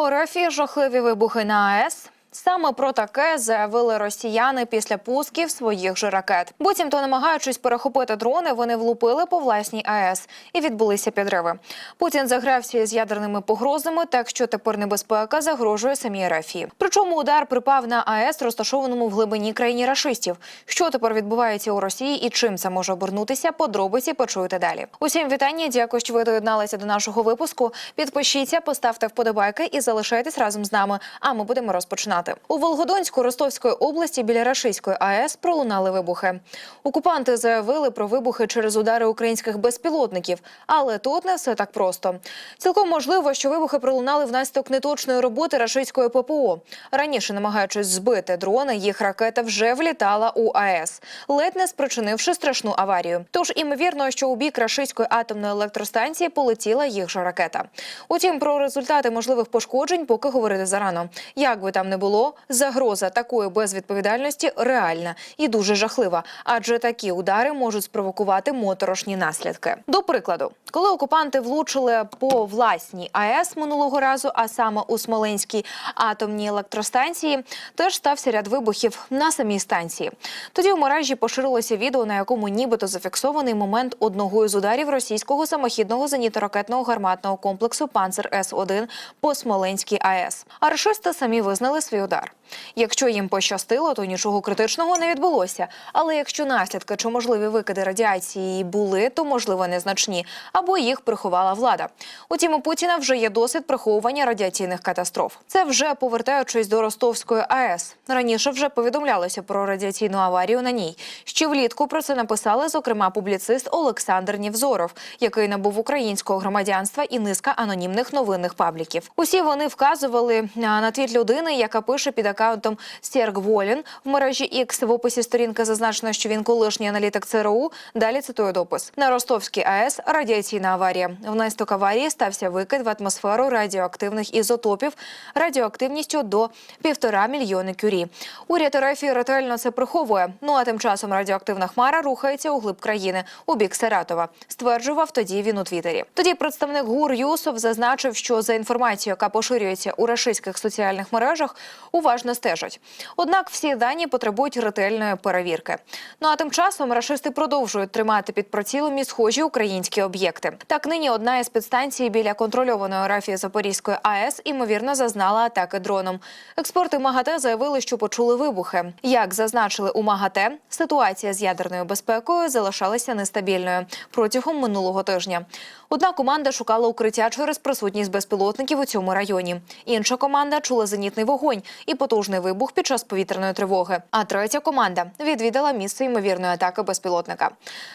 У РФ жахливі вибухи на АЕС. Саме про таке заявили росіяни після пусків своїх же ракет. Буцімто, намагаючись перехопити дрони, вони влупили по власній АЕС і відбулися підриви. Путін загрався з ядерними погрозами, так що тепер небезпека загрожує самій РФ. Причому удар припав на АЕС, розташованому в глибині країні рашистів. Що тепер відбувається у Росії і чим це може обернутися? Подробиці почуєте далі. Усім вітання. Дякую, що ви доєдналися до нашого випуску. Підпишіться, поставте вподобайки і залишайтесь разом з нами. А ми будемо розпочинати. У Волгодонську Ростовської області біля Рашиської АЕС пролунали вибухи. Окупанти заявили про вибухи через удари українських безпілотників, але тут не все так просто. Цілком можливо, що вибухи пролунали внаслідок неточної роботи рашистської ППО. Раніше, намагаючись збити дрони, їх ракета вже влітала у АЕС, ледь не спричинивши страшну аварію. Тож імовірно, що у бік рашистської атомної електростанції полетіла їх же ракета. Утім, про результати можливих пошкоджень поки говорити зарано. Як би там не було, загроза такої безвідповідальності реальна і дуже жахлива, адже такі удари можуть спровокувати моторошні наслідки. До прикладу, коли окупанти влучили по власній АЕС минулого разу, а саме у Смоленській атомній електростанції, теж стався ряд вибухів на самій станції. Тоді у мережі поширилося відео, на якому нібито зафіксований момент одного із ударів російського самохідного зенітно-ракетного гарматного комплексу Панцер С 1 по Смоленській АЕС. А самі визнали свій удар. Якщо їм пощастило, то нічого критичного не відбулося. Але якщо наслідки чи можливі викиди радіації були, то можливо незначні, або їх приховала влада. Утім, у Путіна вже є досвід приховування радіаційних катастроф. Це вже повертаючись до Ростовської АЕС. Раніше вже повідомлялося про радіаційну аварію на ній. Ще влітку про це написали, зокрема, публіцист Олександр Нівзоров, який набув українського громадянства і низка анонімних новинних пабліків. Усі вони вказували на твіт людини, яка пише під акаунтом Сєрг Волін в мережі X. В описі сторінки зазначено, що він колишній аналітик ЦРУ. Далі цитую допис на Ростовській АЕС. Радіаційна аварія. Внаслідок аварії стався викид в атмосферу радіоактивних ізотопів радіоактивністю до півтора мільйони кюрі. Уряд РФ ретельно це приховує. Ну а тим часом радіоактивна хмара рухається у глиб країни у бік Саратова. Стверджував тоді він у Твіттері. Тоді представник ГУР Юсов зазначив, що за інформацією, яка поширюється у рашистських соціальних мережах, уважно стежать. Однак всі дані потребують ретельної перевірки. Ну а тим часом рашисти продовжують тримати під прицілом і схожі українські об'єкти. Так нині одна із підстанцій біля контрольованої рафії Запорізької АЕС імовірно зазнала атаки дроном. Експерти МАГАТЕ заявили, що почули вибухи. Як зазначили у МАГАТЕ, ситуація з ядерною безпекою залишалася нестабільною протягом минулого тижня. Одна команда шукала укриття через присутність безпілотників у цьому районі. Інша команда чула зенітний вогонь і потужний вибух під час повітряної тривоги. А третя команда відвідала місце ймовірної атаки безпілотника.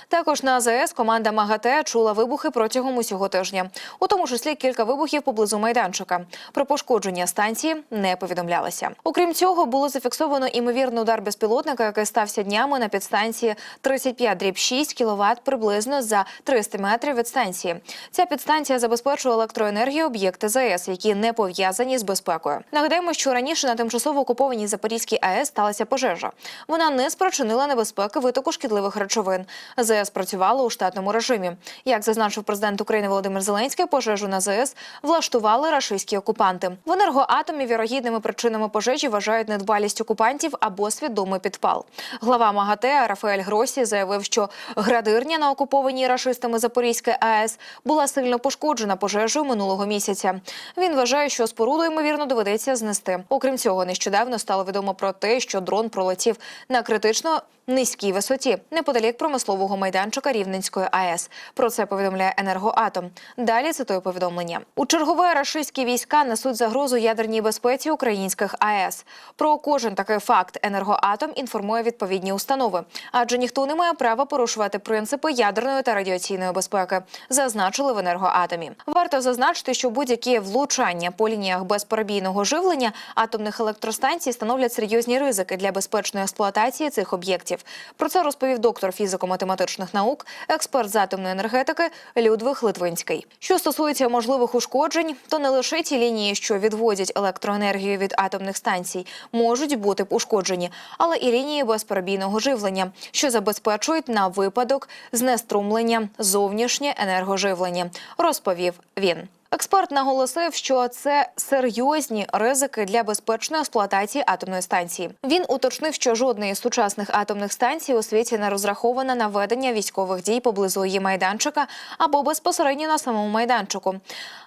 Також на АЗС команда МАГАТЕ чула вибухи протягом усього тижня, у тому числі кілька вибухів поблизу майданчика. Про пошкодження станції не повідомлялося. Окрім цього, було зафіксовано імовірний удар безпілотника, який стався днями на підстанції 35 дріб 6 кВт приблизно за 300 метрів від станції. Ця підстанція забезпечує електроенергію об'єкти ЗАЕС, які не пов'язані з безпекою. Нагадаємо, що раніше на тимчасово окупованій Запорізькій АЕС сталася пожежа. Вона не спричинила небезпеки витоку шкідливих речовин. ЗАЕС працювала у штатному режимі. Як зазначив президент України Володимир Зеленський, пожежу на ЗАЕС влаштували рашистські окупанти. В енергоатомі вірогідними причинами пожежі вважають недбалість окупантів або свідомий підпал. Глава МАГАТЕ Рафаель Гросі заявив, що градирня на окупованій рашистами Запорізької АЕС була сильно пошкоджена пожежею минулого місяця. Він вважає, що споруду ймовірно доведеться знести. Окрім цього, нещодавно стало відомо про те, що дрон пролетів на критично низькій висоті неподалік промислового майданчика Рівненської АЕС. Про це повідомляє енергоатом. Далі цитую повідомлення. У чергове рашистські війська несуть загрозу ядерній безпеці українських АЕС. Про кожен такий факт енергоатом інформує відповідні установи, адже ніхто не має права порушувати принципи ядерної та радіаційної безпеки. Зазначили в енергоатомі. Варто зазначити, що будь-які влучання по лініях безперебійного живлення атомних електростанцій становлять серйозні ризики для безпечної експлуатації цих об'єктів. Про це розповів доктор фізико-математичних наук, експерт з атомної енергетики Людвиг Литвинський. Що стосується можливих ушкоджень, то не лише ті лінії, що відводять електроенергію від атомних станцій, можуть бути ушкоджені, але і лінії безперебійного живлення, що забезпечують на випадок знеструмлення зовнішнє енергоживлення, розповів він. Експерт наголосив, що це серйозні ризики для безпечної експлуатації атомної станції. Він уточнив, що жодної з сучасних атомних станцій у світі не розрахована на ведення військових дій поблизу її майданчика або безпосередньо на самому майданчику,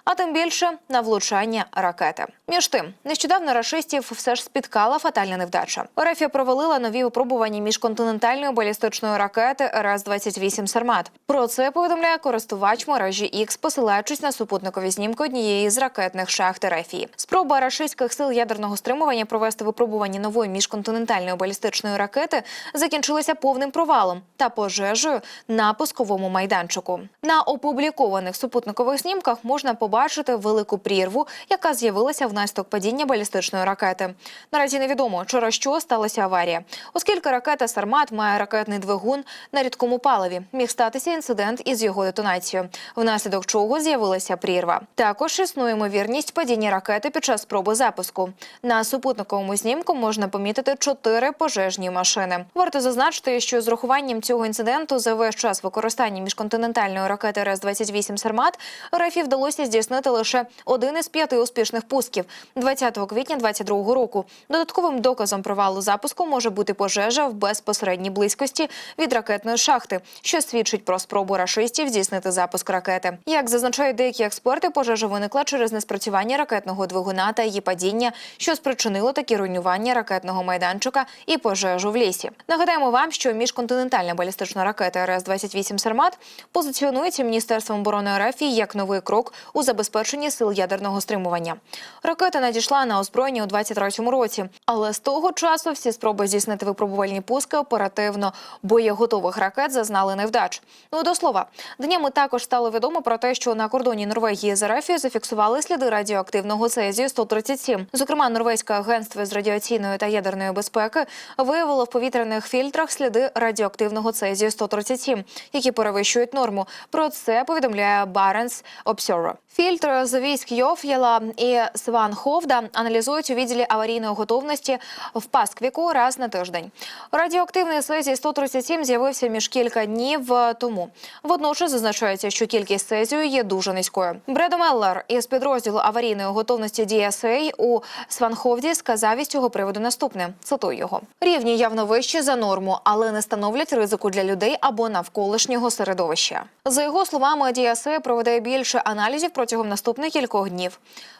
а тим більше на влучання ракети. Між тим, нещодавно рашистів все ж спіткала фатальна невдача. Орефія провалила нові випробування міжконтинентальної балістичної ракети РС-28 «Сармат». Про це повідомляє користувач мережі X, посилаючись на супутникові знімки однієї з ракетних шахт Ерефії. Спроба рашистських сил ядерного стримування провести випробування нової міжконтинентальної балістичної ракети закінчилася повним провалом та пожежею на пусковому майданчику. На опублікованих супутникових знімках можна побачити велику прірву, яка з'явилася внаслідок падіння балістичної ракети. Наразі невідомо, через що сталася аварія, оскільки ракета Сармат має ракетний двигун на рідкому паливі. Міг статися інцидент із його детонацією, внаслідок чого з'явилася прірва. Також існує ймовірність падіння ракети під час спроби запуску. На супутниковому знімку можна помітити чотири пожежні машини. Варто зазначити, що з урахуванням цього інциденту за весь час використання міжконтинентальної ракети РС-28 «Сармат» РФ вдалося здійснити лише один із п'яти успішних пусків 20 квітня 2022 року. Додатковим доказом провалу запуску може бути пожежа в безпосередній близькості від ракетної шахти, що свідчить про спробу рашистів здійснити запуск ракети. Як зазначають деякі експерти, пожежа виникла через неспрацювання ракетного двигуна та її падіння, що спричинило такі руйнування ракетного майданчика і пожежу в лісі. Нагадаємо вам, що міжконтинентальна балістична ракета РС-28 «Сармат» позиціонується міністерством оборони РФ як новий крок у забезпеченні сил ядерного стримування. Ракета надійшла на озброєння у 23-му році, але з того часу всі спроби здійснити випробувальні пуски оперативно боєготових ракет зазнали невдач. Ну до слова, днями також стало відомо про те, що на кордоні Норвегії з РФ зафіксували сліди радіоактивного цезію 137 Зокрема, норвезьке агентство з радіаційної та ядерної безпеки виявило в повітряних фільтрах сліди радіоактивного цезію 137 які перевищують норму. Про це повідомляє Barents Observer. Фільтр з військ Йоф'єла і Сванховда аналізують у відділі аварійної готовності в Пасквіку раз на тиждень. Радіоактивний цезій 137 з'явився між кілька днів тому. Водночас зазначається, що кількість цезію є дуже низькою. Бредо Меллер із підрозділу аварійної готовності DSA у Сванховді сказав із цього приводу наступне. Цитую його: рівні явно вищі за норму, але не становлять ризику для людей або навколишнього середовища. За його словами, DSA проведе більше аналізів протягом наступних кількох днів.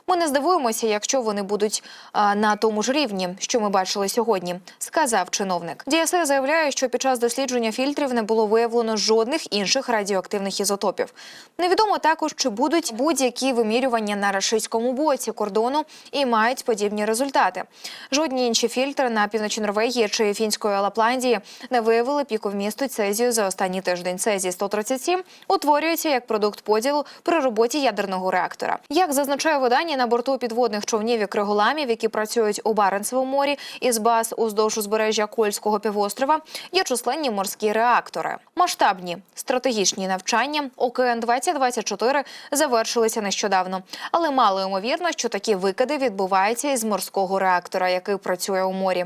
Ми не здивуємося, якщо вони будуть а, на тому ж рівні, що ми бачили сьогодні, сказав чиновник. DSA заявляє, що під час дослідження фільтрів не було виявлено жодних інших радіоактивних ізотопів. Невідомо також, чи будуть будь-які вимірювання на рашистському боці кордону і мають подібні результати. Жодні інші фільтри на півночі Норвегії чи фінської Лапландії не виявили піку вмісту цезію за останній тиждень. Цезій 137 утворюється як продукт поділу при роботі ядерного реактора. Як зазначає видання на борту підводних човнів і криголамів, які працюють у Баренцевому морі із баз уздовж узбережжя Кольського півострова, є численні морські реактори. Масштабні стратегічні навчання ОКН 2024 завершилися нещодавно, але мало ймовірно, що такі викиди відбуваються із морського реактора, який працює у морі.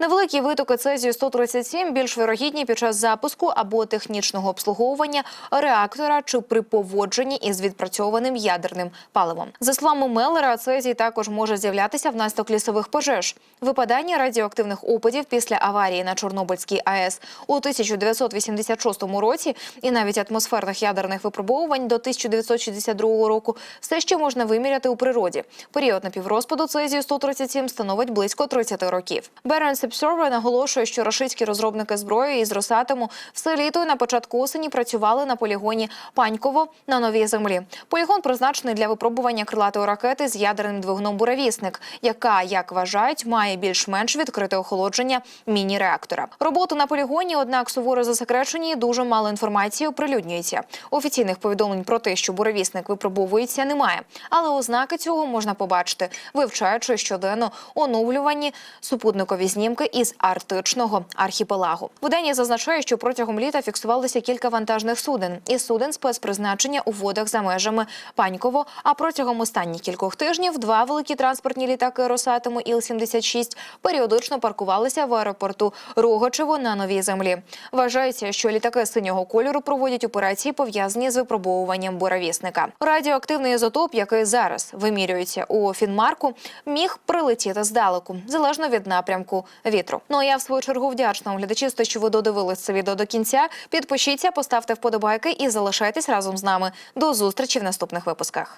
Невеликі витоки цезію 137 більш вирогідні під час запуску або технічного обслуговування реактора чи при поводженні із відпрацьованим ядерним паливом. За словами Меллера, цезій також може з'являтися внаслідок лісових пожеж, випадання радіоактивних опадів після аварії на Чорнобильській АЕС у 1986 році, і навіть атмосферних ядерних випробовувань до 1962 року все ще можна виміряти у природі. Період напіврозпаду цезію 137 становить близько 30 років. Barents Observer наголошує, що рашистські розробники зброї із Росатому все літо на початку осені працювали на полігоні Паньково на новій землі. Полігон призначений для випробування крилатої ракети з ядерним двигуном «Буревісник», яка, як вважають, має більш-менш відкрите охолодження міні-реактора. Роботи на полігоні, однак, суворо засекречені, і дуже мало інформації оприлюднюється. Офіційних повідомлень про те, що буревісник випробовується, немає. Але ознаки цього можна побачити, вивчаючи щоденно оновлювані супутникові знімки із арктичного архіпелагу. Видання зазначає, що протягом літа фіксувалося кілька вантажних суден і суден спецпризначення у водах за межами Паньково. А протягом останніх кількох тижнів два великі транспортні літаки Росатому Іл-76 періодично паркувалися в аеропорту Рогачево на новій землі. Вважається, що літаки синього кольору проводять операції, пов'язані з випробовуванням буревісника. Радіоактивний ізотоп, який зараз вимірюється у Фінмарку, міг прилетіти здалеку, залежно від напрямку вітру. Ну а я в свою чергу вдячна вам, глядачі, що ви додивились це відео до кінця. Підпишіться, поставте вподобайки і залишайтесь разом з нами. До зустрічі в наступних випусках.